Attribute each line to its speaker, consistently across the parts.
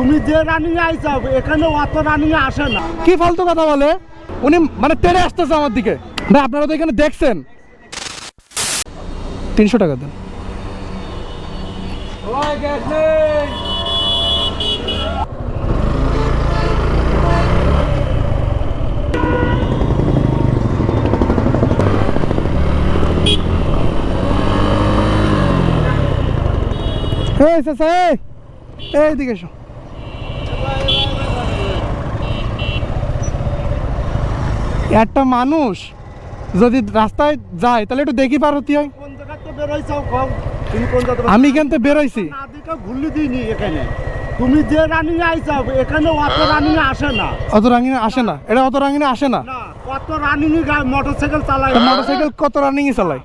Speaker 1: তুমি যে রানিং আইছো এখানে অত রানিং আসে না
Speaker 2: কি ফালতু কথা বলে উনি মানে টেনে আসতেছে আমার দিকে না আপনারা তো এখানে দেখছেন তিনশো টাকা দেন এই এইদিকে এসো একটা মানুষ যদি রাস্তায় যায় তাহলে একটু দেখি হয়
Speaker 1: কও? তুমি
Speaker 2: আমি এখান থেকে বেরোইছি।
Speaker 1: ঘুরলি দিইনি এখানে। তুমি যে রানিং আইছো এখানে অত রানিং আসে না।
Speaker 2: অত রাঙিনে আসে না। এটা অত রাঙিনে আসে না।
Speaker 1: না অত রানিং মোটরসাইকেল চালাই
Speaker 2: মোটরসাইকেল কত রানিং চালায়?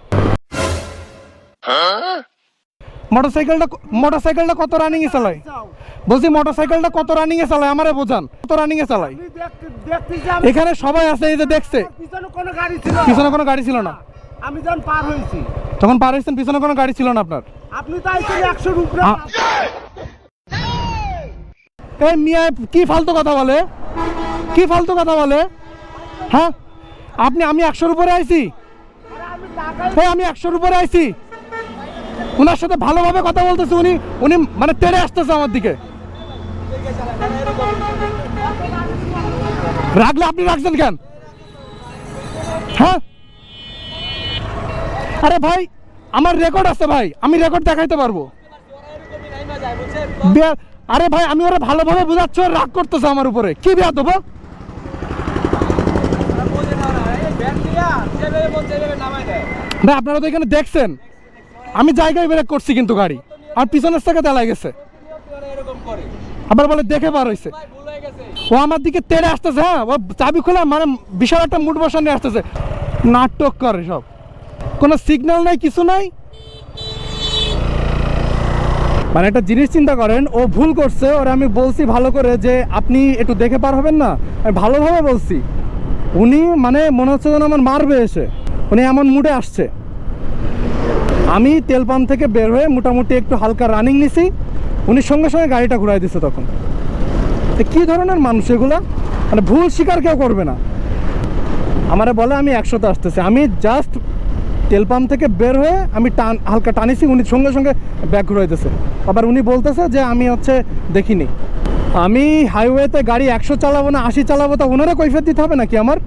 Speaker 2: মোটরসাইকেলটা মোটরসাইকেলটা কত রানিং এ চালায়? বলছি মোটরসাইকেলটা কত রানিং এ চালায়? আমারে বোঝান কত রানিং এ চালায় এখানে সবাই আছে এই যে দেখছে।
Speaker 1: পিছনে কোনো গাড়ি ছিল
Speaker 2: না।
Speaker 1: আমি যখন পার হয়েছি।
Speaker 2: তখন পার হয়েছেন পিছনে কোনো গাড়ি ছিল না আপনার?
Speaker 1: আপনি তো আইছেন একশোর উপরে।
Speaker 2: আ- এই মিয়া কি ফালতু কথা বলে? কি ফালতু কথা বলে? হ্যাঁ? আপনি আমি একশোর উপরে আইছি।
Speaker 1: আমি
Speaker 2: একশোর উপরে আইছি। ওনার সাথে ভালোভাবে কথা বলতেছে উনি উনি মানে তেড়ে আসতেছে আমার দিকে। রাখলে আপনি রাখছেন কেন? হ্যাঁ? আরে ভাই আমার রেকর্ড আছে ভাই আমি রেকর্ড দেখাইতে পারব। আরে ভাই আমি ওরা ভালোভাবে বুঝাচ্ছি রাগ করতেছে আমার উপরে। কি বিয়া দেবো ভাই আপনারা তো এখানে দেখছেন। আমি জায়গায় ব্রেক করছি কিন্তু গাড়ি। আর পিছনের থেকে তেলাই গেছে। আবার বলে, দেখে বার হয়েছে ও আমার দিকে তেড়ে আসতেছে হ্যাঁ? ও চাবি খোলা মানে বিশাল একটা মুড বসা নিয়ে আসতেছে। নাটক করে সব। কোনো সিগন্যাল নাই, কিছু নাই। মানে একটা জিনিস চিন্তা করেন, ও ভুল করছে, ওরা আমি বলছি ভালো করে যে আপনি একটু দেখে পার হবেন না? আমি ভালোভাবে বলছি। উনি মানে মনে হচ্ছে যেন আমার মারবে এসে উনি এমন মুডে আসছে। আমি তেল পাম্প থেকে বের হয়ে মোটামুটি একটু হালকা রানিং নিছি। উনি সঙ্গে সঙ্গে গাড়িটা ঘুরাই দিছে তখন। তো কী ধরনের মানুষ এগুলা? মানে ভুল স্বীকার কেউ করবে না। আমারে বলে, আমি একশোতে আসতেছি। আমি জাস্ট তেল পাম্প থেকে বের হয়ে আমি টান, হালকা টানিছি। উনি সঙ্গে সঙ্গে ব্যাগ ঘুরাইতেছে আবার উনি বলতেছে যে, আমি হচ্ছে দেখিনি। আমি হাইওয়েতে গাড়ি একশো চালাবো না, আশি চালাবো, তা ওনারা কৈফিয়ত দিতে হবে নাকি আমার?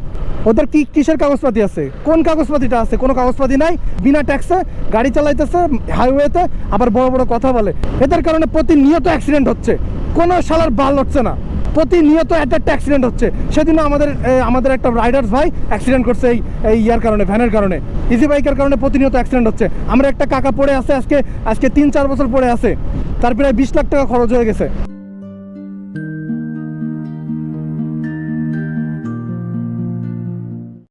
Speaker 2: ওদের কি কিসের কাগজপাতি আছে? কোন কাগজপাতিটা আছে? কোনো কাগজপাতি নাই, বিনা ট্যাক্সে গাড়ি চালাইতেছে হাইওয়েতে আবার বড় বড় কথা বলে। এদের কারণে প্রতিনিয়ত অ্যাক্সিডেন্ট হচ্ছে। কোনো শালার বাল হচ্ছে না। প্রতিনিয়ত একটা অ্যাক্সিডেন্ট হচ্ছে। সেদিনও আমাদের আমাদের একটা রাইডার্স ভাই অ্যাক্সিডেন্ট করছে এই এই ইয়ার কারণে ভ্যানের কারণে। ইজি বাইকের কারণে প্রতিনিয়ত অ্যাক্সিডেন্ট হচ্ছে। আমরা একটা কাকা পড়ে আছে আজকে আজকে তিন চার বছর পড়ে আছে। তার প্রায় বিশ লাখ টাকা খরচ হয়ে গেছে।